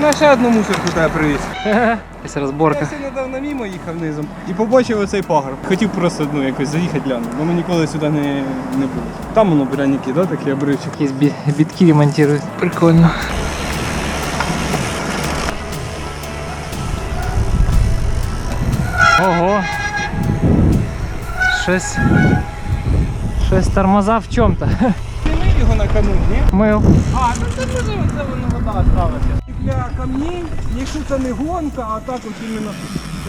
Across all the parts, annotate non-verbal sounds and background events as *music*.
На ще одну мусорку тебе привіз. Якась розборка. Я недавно мимо їхав низом і побачив оцей пагорб. Хотів просто ну, якось заїхати глянути, бо ми ніколи сюди не, не були. Там воно пряники, да, такий обривчик. Якісь бі- бітки ремонтують. Прикольно. Ого. Щось. Щось тормоза в чому-то. Ти мив його на канун, ні? Мив. А, ну це може це воно вода ставиться. Для камней, якщо це не гонка, а так от іменно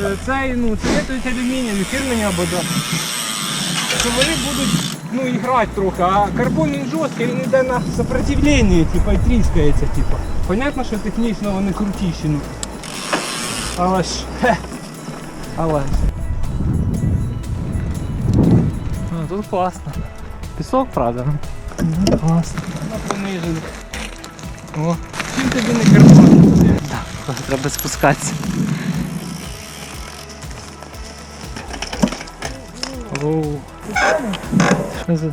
е, цей, ну, советують алюмінієві фірмені або да. Що вони будуть ну, і грати трохи, а карбон він жорсткий, він йде на сопротивлення, типа, і тріскається, типа. Понятно, що технічно вони крутіші, ну. Але ж. Хе. Але ж. Ну, тут класно. Пісок, правда. Ну, класно. Вона понижена. О, Чим тобі не карбон? треба спускатися. Оу.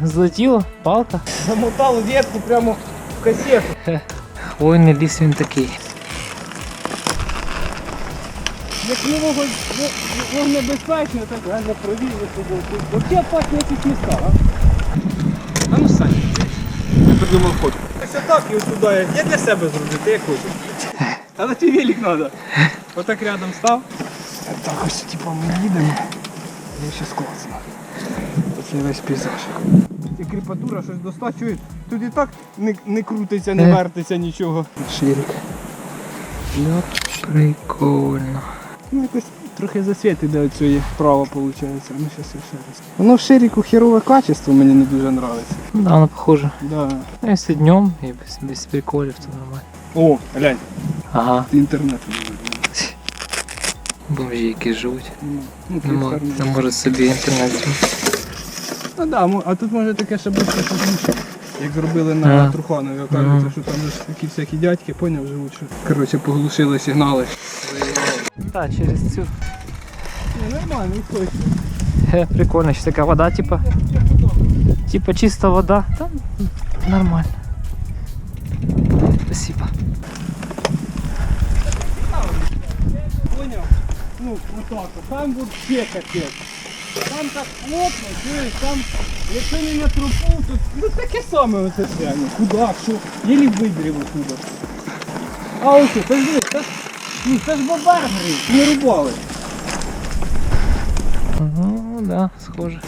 Злетіло? Палка? Замотав ветку прямо в касету. Хвойний ліс він такий. Як не вогонь, вогнебезпечно, так реально провірили собою. Взагалі пахне якісь міста, а? А ну Саня, я придумав ход. Ось так і от туди. Я для себе зроблю, ти як хочеш. Але ти велик треба. Отак рядом став. Так ось типу ми їдемо. Я щас класно. Оце весь пейзаж. І кріпатура щось достачує. Тут і так не, не крутиться, не Е. вертиться нічого. Ширик. Прикольно. Ну, якось трохи засвіт іде від цієї вправо, виходить. Ну, щас я ще раз. Воно в ширику херове качество мені не дуже подобається. Ну да, воно похоже. Да. Ну, якщо днем і без, без приколів, то нормально. О, глянь, Ага. інтернет. Бомжі, які живуть. Ну, ну, Не, мо- не може собі інтернет зробити. Ну да, мо- а тут може таке ще бути що як зробили на Ага. Труханові, окажеться, Ага. що там ж такі всякі дядьки, поняв, живуть, що. Коротше, поглушили сигнали. Так, через цю. Ні, нормально, і точно. Хе, прикольно, що така вода, типа. Типа чиста вода. Та нормально. Спасибо. Поняв? Ну, отак. от. Там вообще капець. Там так плотно, чуєш, там, якщо не на трупу, то ну таке саме оце прямо. Куда, що? Єлі вибрів оттуда. А ось, це ж, це ж, ну, це ж бобер грив, не рубали. Ну, да, схоже.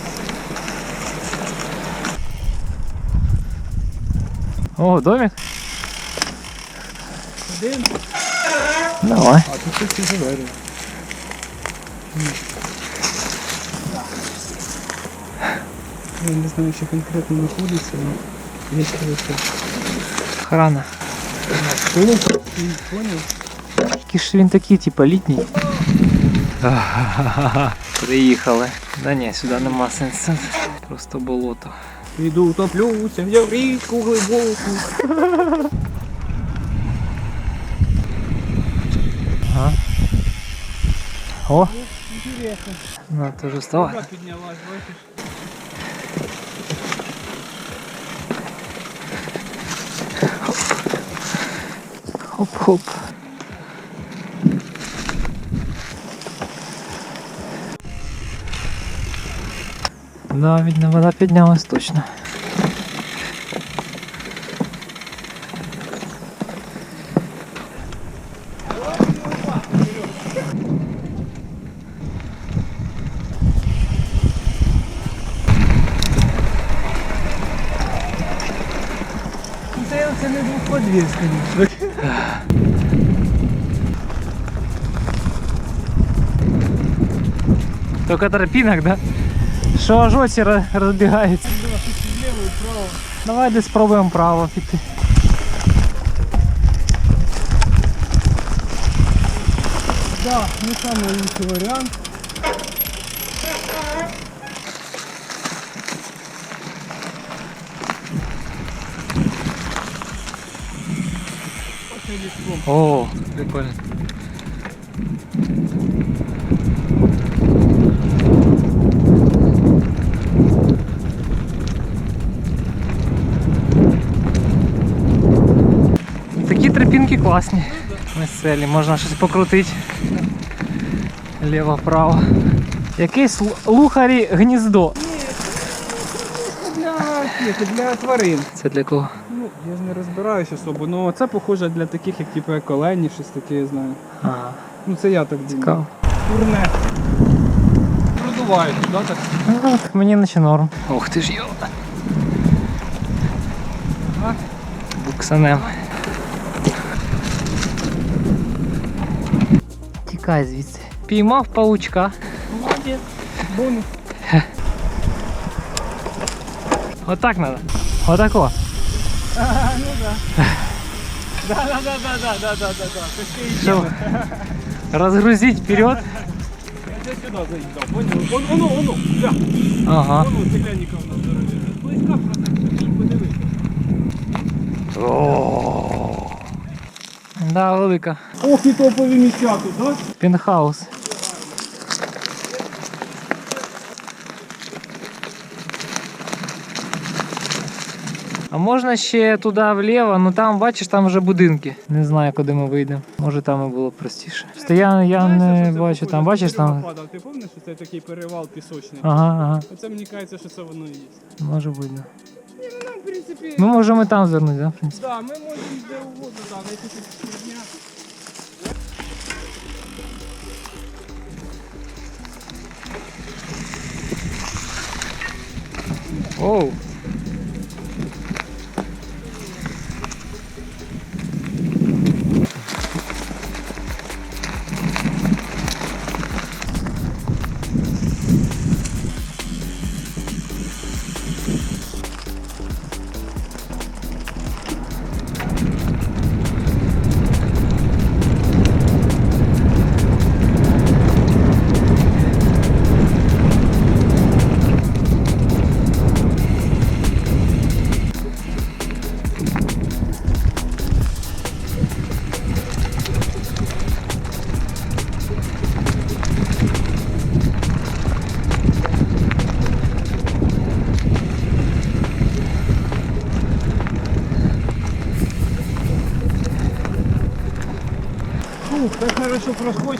О, домик? Один, Давай. а тут все заверено. Я не знаю, що конкретно знаходиться, але є коротше. Охрана. Понял? Понял? Який ж він такий, типа літній. *laughs* Приїхали. Да ні, сюди нема сенсу. Просто болото. Іду утоплюся, я в річку глибоку. Ага. О, Інтересно. ну теж вставай. Вода? Хоп-хоп. Да, видно, вода піднялась точно. Це, не двоходвір, звісно. Только тропинок, да? Що аж оці ро- розбігається. Ліво і право. Давай десь спробуємо право піти. Да, не самий інший варіант. Оце ліском. О, прикольно. Такі тропінки класні. Веселі, можна щось покрутити. Ліво-право. Якесь лухарі гніздо. Для, цих, для тварин. Це для кого? Ну, я ж не розбираюся особо, ну це похоже для таких, як типу як щось таке, я знаю. Ага, Ну це я так думаю. цікаво. Турне. Продувають, да, так? Ну, так, мені наче норм. Ух ти ж йо. Ага. Буксанем. тікай звідси. Паучка. Молодець. Бонус. *laughs* Отак треба. Отако. Ага, *laughs* ну да. Да-да-да-да-да-да-да-да. Щоб розгрузити вперед. Я сюди заїхав, понял? Он, воно, воно, бля. Ага. Воно стеклянника в нас дорогі. Близька просто, подивися. Ооо. Да, велика. Ох, і топові місця тут, да? Пентхаус. А можна ще туди вліво, ну там бачиш, там вже будинки. Не знаю, куди ми вийдемо. Може там і було простіше. Стоян я Знаєш, не бачу, там бачиш Ти там. Ти пам'ятаєш, що це такий перевал пісочний? Ага, ага, Оце мені кажеться, що це воно і є. може бути. В принципі, Ми можемо і там звернути, да, в принципі. да, ми можемо де угодно, да, знайти тут дня. Оу.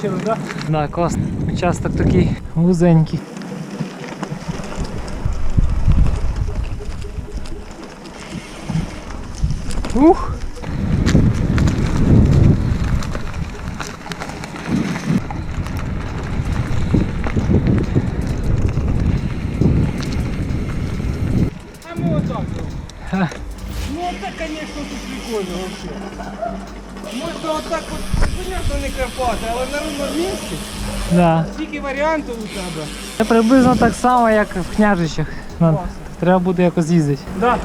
Хорошо так? да? Да, класно. Участок такий вузенький. Ух! А ми отак. Ха. зробимо. Ну это, конечно, тут прикольно вообще. Можна отак от, понятно, не Карпати, але на рівному місці. Да. Скільки варіантів у тебе. Це приблизно так само, як в княжичах. Нам треба буде якось з'їздити. Да.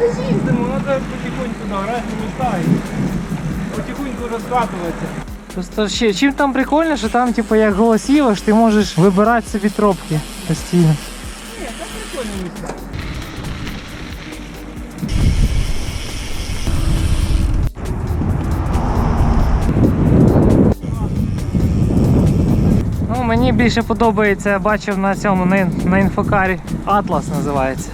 З'їздимо, треба потихоньку да, разні міста і потихоньку розкатуватися. Просто ще чим там прикольно, що там, типу, як голосіваш, ти можеш вибирати собі тропки постійно. Ні, це прикольні місця. Мені більше подобається, я бачив на цьому на, на інфокарі. Атлас називається.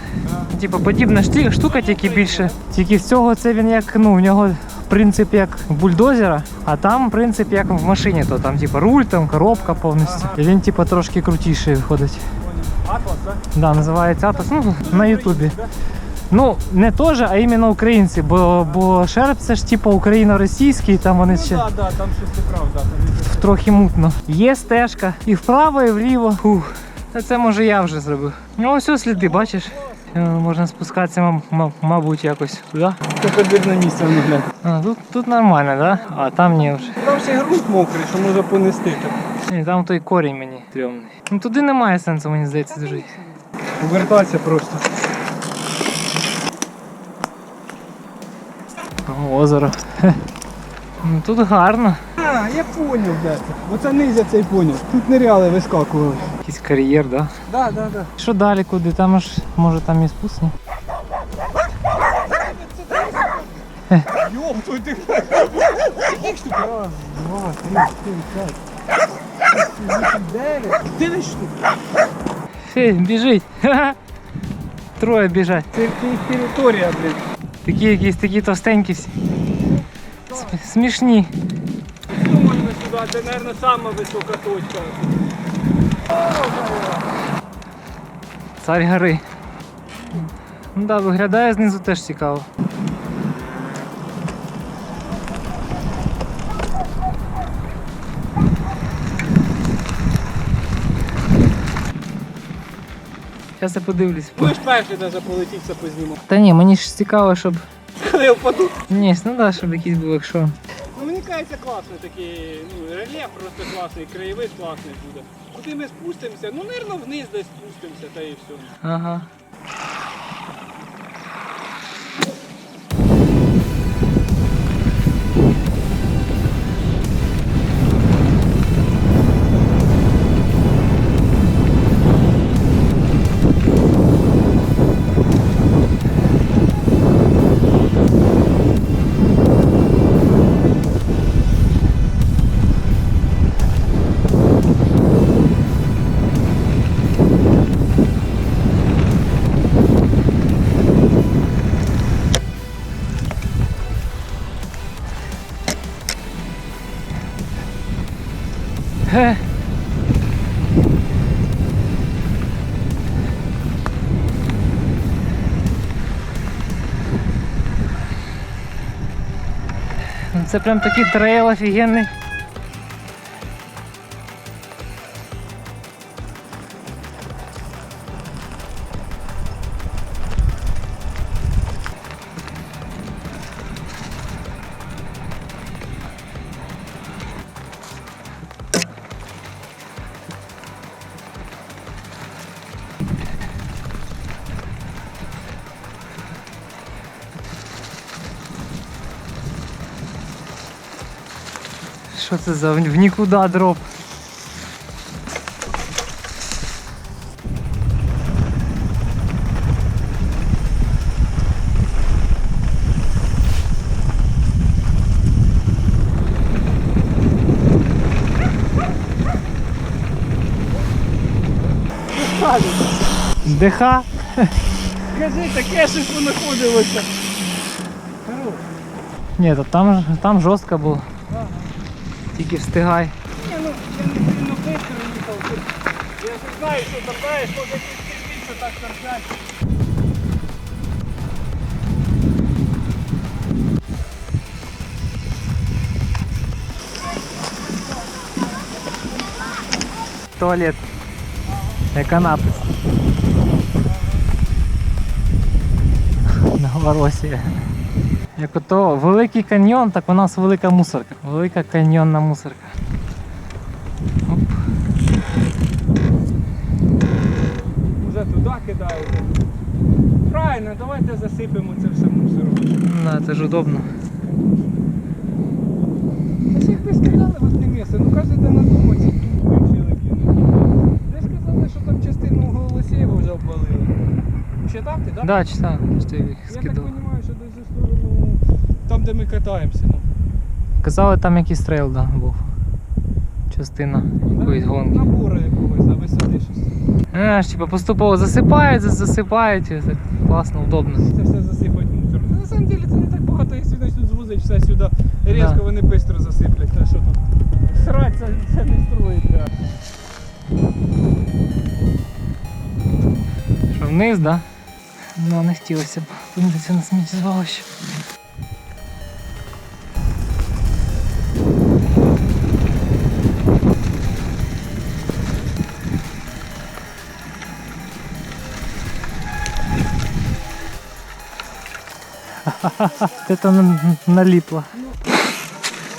Типу подібна штука, тільки більше. Тільки з цього це він як, ну, в нього принцип як бульдозера, а там принцип як в машині, то там типу руль, там коробка повністю. І він типу трошки крутіший виходить. Атлас, так? Да, називається Атлас. Ну, на Ютубі. Ну, не теж, а іменно українці, бо, бо шерп це ж типу україно-російський, там вони Ну ще так, да, да, там щось неправда. Там трохи мутно. Є стежка і вправо, і вліво. Фух. Та це може я вже зробив. Ну ось ось сліди, бачиш? Е, Можна спускатися, мабуть, якось туди. Таке бідне місце не. А, тут, тут нормально, да? А там ні вже. Там ще грунт мокрий, що може понести. Ні, там той корінь мені стрьомний. Ну туди немає сенсу, мені здається, жити. Повертатися просто. Озеро. Ну тут гарно. А, я поняв, де це. Оце низ я цей поняв. Тут нереали вискакували. Якийсь кар'єр, да? Да, да, да. Що далі куди? Там аж може там і спусні. Йоп, тут ти. Штук? Раз, два, три, чотири, п'ять. дев'ять. Штук. Фе, біжить. Троє біжать. Це територія, блін. Такі якісь такі товстенькі всі. см- смішні. Думаю, сюди, це, мабуть, сама висока точка. Царь гори. Ну да, виглядає знизу теж цікаво. Зараз я подивлюсь. Будеш ж перший навіть полетів по познімав. Та ні, мені ж цікаво, щоб. Коли я впаду. Ні, ну да, щоб якийсь був, якщо. Ну мені кажеться класний такий, ну рельєф просто класний, краєвид класний буде. Куди ми спустимося? Ну, мирно вниз десь спустимося, та і все. Ага. Ге. Ну, Це прям такий трейл офігенний. Що це за в нікуди дроп? ДХ? Скажи, таке щось понаходилося. Ні, там, там жорстко було. Тільки встигай. Ні, ну я не сильно швидко їхав. тут. Я ж знаю, що там знаєш, може якийсь більше так торчать. Туалет. Еконапис. *laughs* Новоросія. Як ото великий каньйон, так у нас велика мусорка. Велика каньйонна мусорка. Оп. Уже туди кидаєте. Правильно, давайте засипемо це все мусором. Да, це ж удобно. Та ж якби сказали в одне місце, ну кажете на тому ці тут вирішили кинути. Де ж казали, що там частину голосів вже обвалили. Читав ти, так? Да, читав, що я їх Я так скидав. розумію, що десь де ми катаємося. Ну. Казали, там якийсь трейл да, був. Частина якоїсь гонки. Набору якогось, на висоти щось. А, ж, типа поступово засипають, зас- засипають, і так класно, удобно. Це все засипать мусор. Ну, На самом деле це не так багато, якщо десь тут звозить все сюди. Різко Да. вони швидко засиплять. Та що тут? Срать це, це не строїть. Да. Що вниз, да? Ну, не хотілося б опинитися на сміттєзвалищі. Це на- наліпло.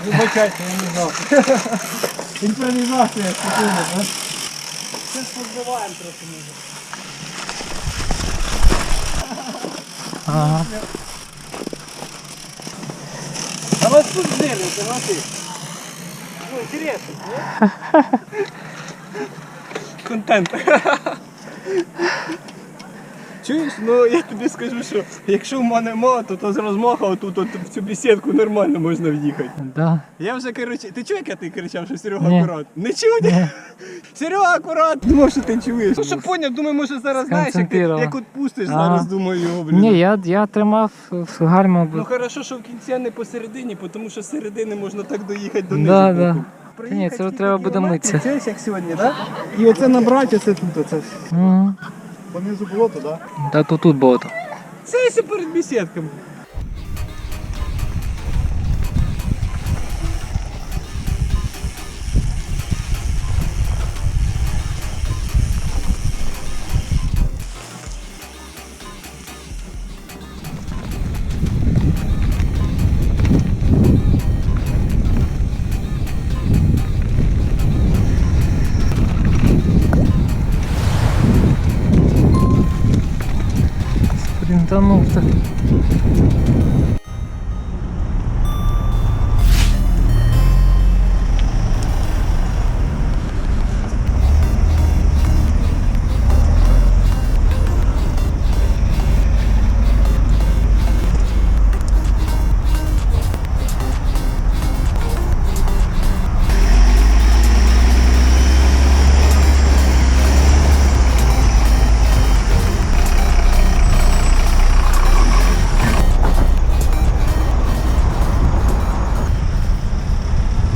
Вибачайте, я не знав. *laughs* Імпровізація, секунду, да? Це позбиваємо трохи може. Ага. А вас тут жирно, согласись. Ну, интересно, не? *laughs* Контент. *laughs* Чуєш, ну я тобі скажу, що якщо в мене мало, то з розмаха отут от в цю бесідку нормально можна в'їхати. Да. Я вже коротше, ти чуєш, як я ти кричав, що Серега Ні. акурат? Не чув? Ні. *laughs* Серега акурат! Думав, що ти чуєш. Ну що поняв, думаю, може зараз знаєш, як, ти, як от пустиш Ага. зараз, думаю, його, блін. Ні, я, я тримав в гальма. бо- Ну хорошо, що в кінці а не посередині, тому що з середини можна так доїхати до низу. Да, да. ні, це треба буде митися. Це як сьогодні, так? І оце набрати, оце тут, оце. Мгм. Понизу болото, так? Та то тут болото. Це ще перед бесідками. Так.